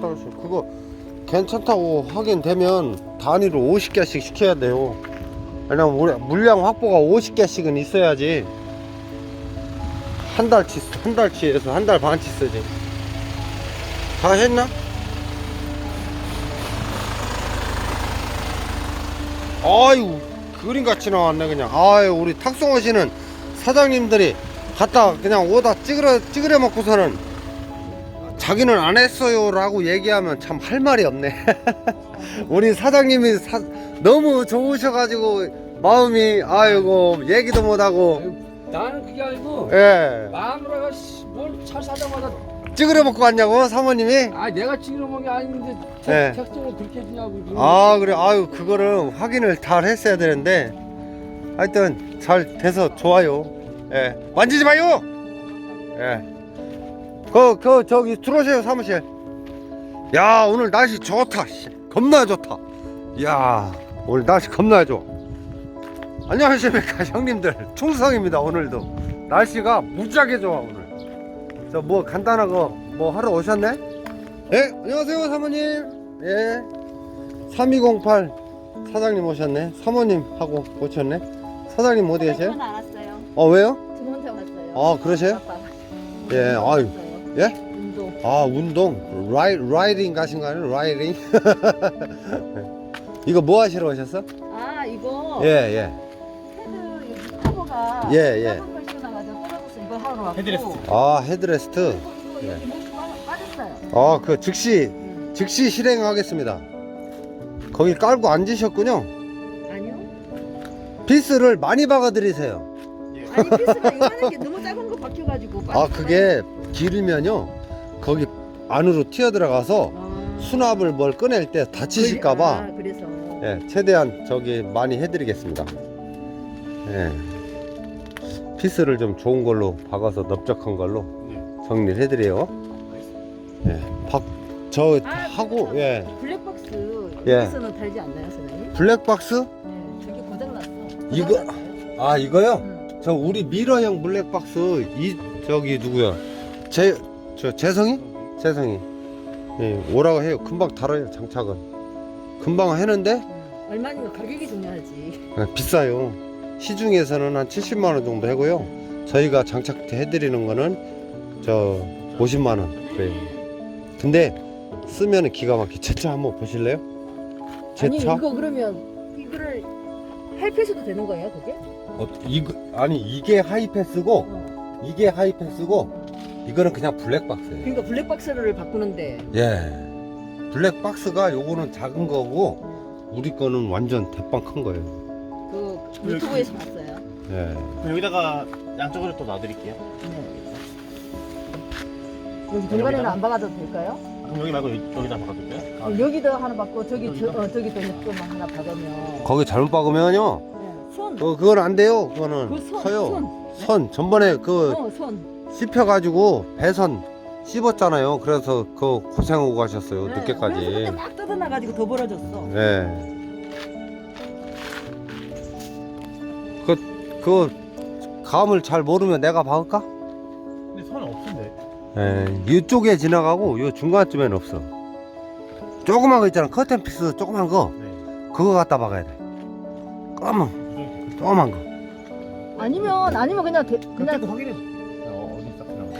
달러씩 그거 괜찮다고 하긴 되면 단위로 50개씩 시켜야 돼요. 왜냐면 우리 물량 확보가 50개씩은 있어야지. 한 달치 한 달치에서 한 달 반치 쓰지. 다 했나? 아유 그림같이 나왔네 그냥. 아유 우리 탁송호 씨는 사장님들이 갖다 그냥 오다 찌그러 찌그려 먹고서는 자기는 안 했어요 라고 얘기하면 참 할 말이 없네. 우리 사장님이 사- 너무 좋으셔가지고 마음이 아이고 얘기도 못하고. 나는 그게 아니고 예. 마누라가 뭘차 사자마자 찌그려 먹고 왔냐고 사모님이? 아 내가 지금 먹은 게 아닌데 네. 책, 책정을 그렇게 해주냐고 아 그래. 아유 그거를 확인을 잘 했어야 되는데. 하여튼 잘 돼서 좋아요. 예. 만지지 마요! 예 그 그 저기 들어오세요 사무실 야 오늘 날씨 좋다 씨. 겁나 좋다 야 오늘 날씨 겁나 좋아 안녕하십니까 형님들 충성입니다 오늘도 날씨가 무지하게 좋아 오늘 저 뭐 간단한 거 뭐 하러 오셨네 예 안녕하세요 사모님 예 3208 사장님 오셨네 사모님 하고 오셨네 사장님 어디 계세요? 안 왔어요. 어 왜요? 저 혼자 왔어요. 아 그러세요? 아빠가. 예 아유 예? 운동. 아 운동 라이, 라이딩 가신가요? 라이딩 이거 뭐 하시러 오셨어? 아 이거 예예 헤드 여기 커버가 예, 예. 작은 걸 씌워놔가지고 떨어져서 이거 하러 왔고. 헤드레스트. 아 헤드레스트 그리고 이거 예. 여기 목이 빠- 빠졌어요. 아 그 즉시 음. 즉시 실행하겠습니다 거기 깔고 앉으셨군요 아니요. 피스를 많이 박아 드리세요 아니 피스가 요만한 게 너무 작은 거 박혀가지고. 아 그게 길면요 거기 안으로 튀어 들어가서 아. 수납을 뭘 꺼낼 때 다치실까봐 아, 그래서. 예, 최대한 저기 많이 해드리겠습니다. 예. 피스를 좀 좋은 걸로 박아서 넓적한 걸로 네. 정리를 해드려요. 예, 박, 저 아, 하고, 예. 블랙박스 예. 여기서는 달지 않나요, 선생님? 블랙박스? 네, 저기 고장 났어. 이거- 고장났어요. 아, 이거요? 응. 저 우리 미러형 블랙박스, 이, 저기 누구야? 제, 저, 재성이? 재성이. 예, 오라고 해요. 금방 달아요, 장착은. 금방 응. 얼마나 가격이 중요하지. 아, 비싸요. 시중에서는 한 70만 원 정도 하고요. 저희가 장착해 드리는 거는 저 50만 원 그래요. 근데 쓰면 기가 막히게 제 차 한번 보실래요? 제 아니 차? 이거 그러면 이거를 헬패스도 되는 거예요, 그게? 어, 이거 아니 이게 하이패스고 어. 이게 하이패스고 이거는 그냥 블랙박스예요. 그러니까 블랙박스를 바꾸는데 예. 블랙박스가 요거는 작은 거고 우리 거는 완전 대빵 큰 거예요. 그 유튜브에서 봤어요. 예. 그럼 여기다가 양쪽으로 또 놔드릴게요. 네. 여기 중간에는 안 박아도 될까요? 여기 말고 여기, 여기다? 아, 어, 여기도 하나 박고 저기 저? 어, 저기도 좀 하나 박으면 거기 잘못 박으면요. 네. 손. 어, 그건 안 돼요. 그거는 그 손. 커요. 손. 선 전번에 그 어, 손. 씹혀가지고 배선 씹었잖아요. 그래서 그 고생하고 가셨어요. 네. 그래서 늦게까지. 막 뜯어놔가지고 더 벌어졌어. 예. 그, 그, 감을 잘 모르면 내가 박을까? 근데 선은 없는데. 예. 이쪽에 지나가고, 요 중간쯤에는 없어. 조그만 거 있잖아. 커튼 피스 조그만 거. 네. 그거 갖다 박아야 돼. 까만, 조그만 거. 아니면 아니면 그냥 대, 그냥 확인해. 어, 어디 있어? 그냥.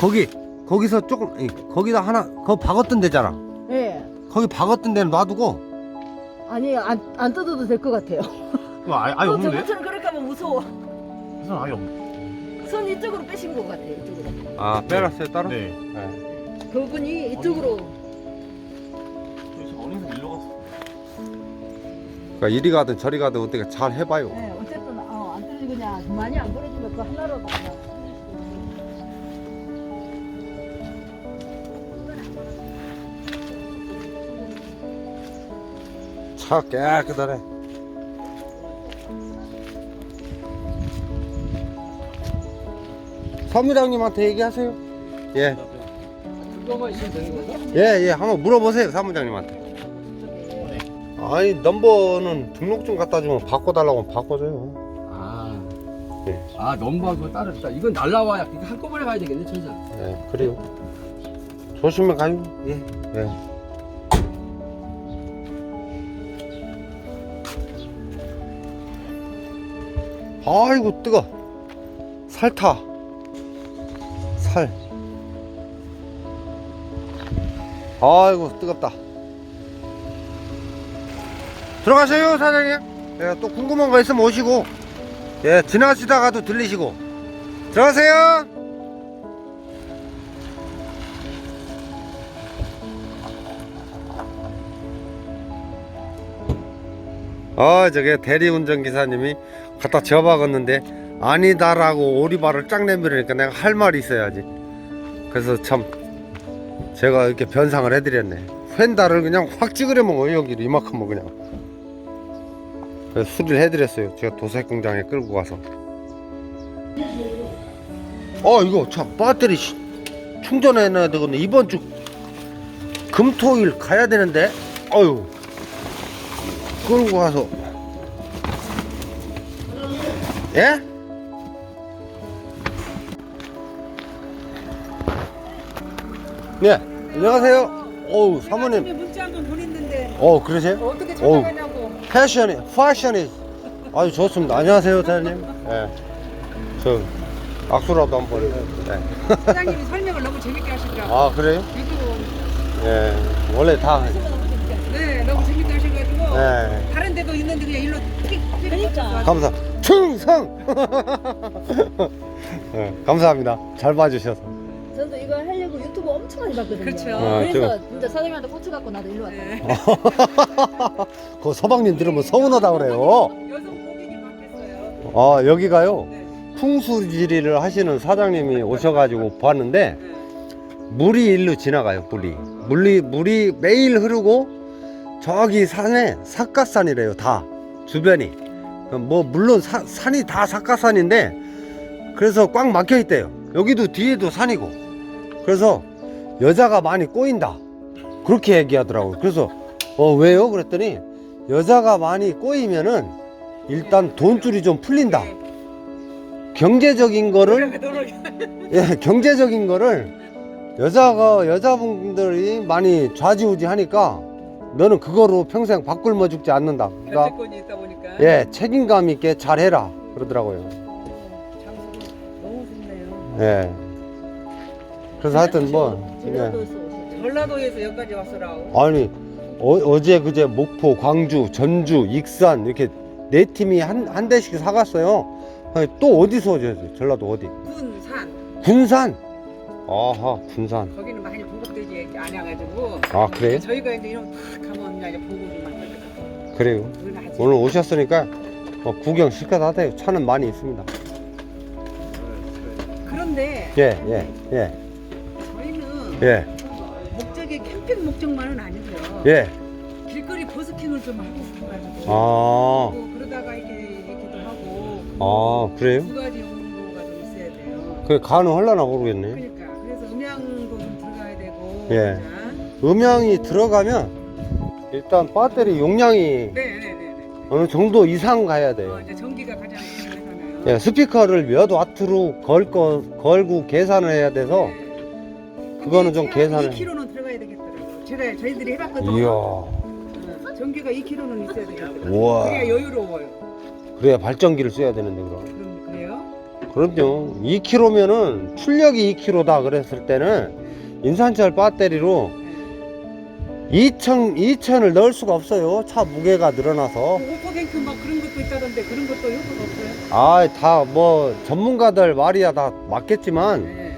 거기, 거기서 조금, 이, 거기다 하나, 그거 박았던 데잖아. 예. 거기 박았던 데는 놔두고, 아니 안, 안 뜯어도 될 것 같아요. 그거 아예, 아예 또 없는데? 저번처럼 그렇게 하면 무서워. 선 아예 없네. 손 이쪽으로 빼신 것 같아요. 이쪽으로. 아, 빼놨어요, 따로? 네. 그분이 이쪽으로 어린이집 일로 갔어. 그러니까 이리 가든 저리 가든 어떻게 잘 해봐요. 네, 어쨌든 어, 안 떨어지고 그냥 많이 안 버려지면 그 하나로 다차 깨끗하네. 사무장님한테 얘기하세요. 예? 예, 예. 한번 물어보세요, 사무장님한테. 아니, 넘버는 등록증 갖다 주면 바꿔달라고 하면 바꿔줘요. 아, 예. 아 넘버하고 따르다. 이건 날라와야 한꺼번에 가야 되겠네 천장. 예, 그래요. 조심히 가요. 예. 예. 아이고 뜨거. 살타. 살. 아이고 뜨겁다. 들어가세요 사장님. 예, 또 궁금한 거 있으면 오시고. 예, 지나시다가도 들리시고. 들어가세요. 어 저게 대리운전 기사님이 갖다 접어갔는데 아니다라고 오리발을 쫙 내밀으니까 내가 할 말이 있어야지. 그래서 참 제가 이렇게 변상을 해드렸네. 펜다를 그냥 확 찍으려 먹어요 여기를. 이만큼은 그냥. 그래서 수리를 해드렸어요. 제가 도색 공장에 끌고 가서. 어 이거 참 배터리 씨, 충전해 놔야 되거든 이번 주 금토일 가야 되는데. 어휴. 끌고 가서. 예? 네 안녕하세요 어우 사모님 문자 한번 보냈는데 어 그러세요? 어떻게 어우. 찾아가냐고. 패션이 패션이 아주 좋습니다 안녕하세요 사장님 예 저 악수라도 한번 예. 사장님이 설명을 너무 재밌게 하시더라고. 아 그래요? 유튜브. 예 원래 다 네, 너무 재밌게 하셔가지고 예. 다른 데도 있는데 그냥 일로 픽. 그러니까. 감사 충성 예, 감사합니다 잘 봐주셔서 저도 이거 하려고 유튜브 엄청 많이 봤거든요. 그렇죠. 아, 그래서 진짜 사장님한테 꽂혀갖고 나도 일로 왔다. 네. 그 서방님 들으면 서운하다 그래요 여성 고객이 많겠어요. 아 여기가요 네. 풍수지리를 하시는 사장님이 오셔가지고 봤는데 네. 물이 일로 지나가요 물이 물이 물이 매일 흐르고 저기 산에 삭가산이래요 다 주변이 그뭐 물론 사- 산이 다 삭가산인데 그래서 꽉 막혀 있대요 여기도 뒤에도 산이고 그래서 여자가 많이 꼬인다 그렇게 얘기하더라고요 그래서 어 왜요 그랬더니 여자가 많이 꼬이면은 일단 돈줄이 좀 풀린다 경제적인 거를 예, 경제적인 거를 여자가 여자분들이 많이 좌지우지 하니까 너는 그거로 평생 밥 굶어 죽지 않는다. 그러니까 결제권이 있다 보니까. 예, 책임감 있게 잘해라 그러더라고요. 장소도 너무 좋네요. 예. 그래서 하여튼 뭐 오셨죠. 전라도에서 여기까지 왔어라고. 아니 어, 제 그제 목포, 광주, 전주, 익산 이렇게 네 팀이 한, 한 대씩 사갔어요. 아니, 또 어디서 오셨어요? 전라도 어디? 군산. 군산. 아하, 군산. 거기는 많이 보급되지 않아가지고. 아 그래요? 저희가 이제 이런 탁 가면 이제 보급이. 그래요. 우리는 아직 오늘 오셨으니까 어, 구경 실컷 하세요. 차는 많이 있습니다. 그런데 예, 예, 예, 예, 목적이 캠핑 목적만은 아니고요. 예. 길거리 버스킹을 좀 하고 싶어가지고. 아, 뭐 그러다가 이렇게 이렇게도 하고 아, 그래요? 두 가지 용도가 좀 있어야 돼요. 그게 가능할라나 모르겠네. 그러니까 그래서 음향도 좀 들어가야 되고. 예. 진짜. 음향이 들어가면 일단 배터리 용량이 네 네 네 네. 어느 정도 이상 가야 어, 돼요. 이제 전기가 가장 중요하잖아요. 예, 스피커를 몇 와트로 걸 거, 걸고 계산을 해야 돼서 그거는 좀 계산을. 2kg는 들어가야 되겠더라고요. 제가 저희들이 해봤거든요. 이야, 어, 전기가 2kg는 있어야 되겠더라고요. 우와. 그게 여유로워요. 그래야 발전기를 써야 되는데 그럼. 그럼 그래요? 그럼요. 2kg면은 출력이 2kg다 그랬을 때는 인산철 배터리로 2천 2천을 넣을 수가 없어요. 차 무게가 늘어나서. 오퍼뱅크 막 그런 것도 있다던데 그런 것도 효과가 없어요? 아, 다 뭐 전문가들 말이야 다 맞겠지만 네.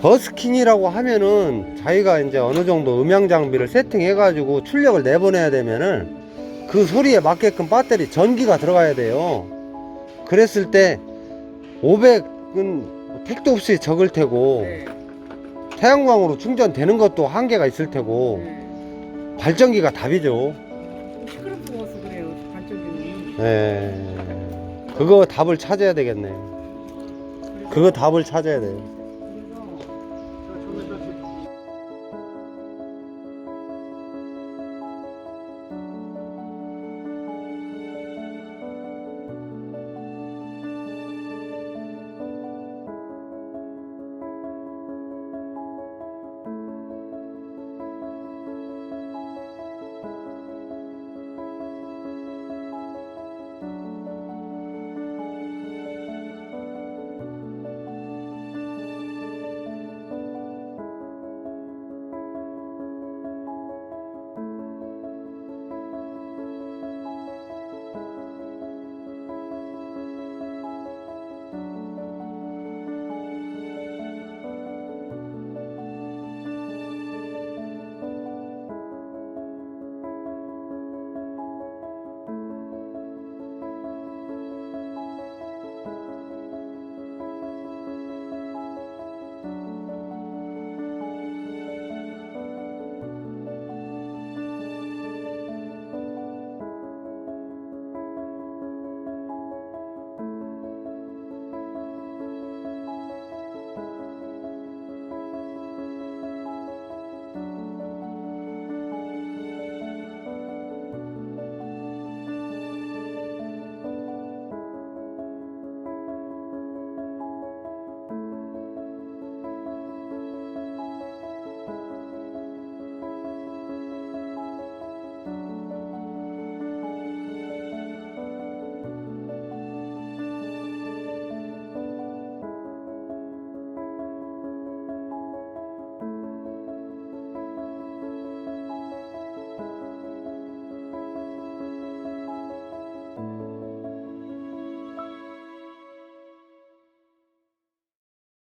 버스킹이라고 하면은 자기가 이제 어느 정도 음향 장비를 세팅해 가지고 출력을 내보내야 되면은 그 소리에 맞게끔 배터리 전기가 들어가야 돼요. 그랬을 때 500은 택도 없이 적을 테고 네. 태양광으로 충전되는 것도 한계가 있을 테고 네. 발전기가 답이죠. 시끄럽고서 그래요 발전기는. 예. 그거 답을 찾아야 되겠네. 그거 답을 찾아야 돼요.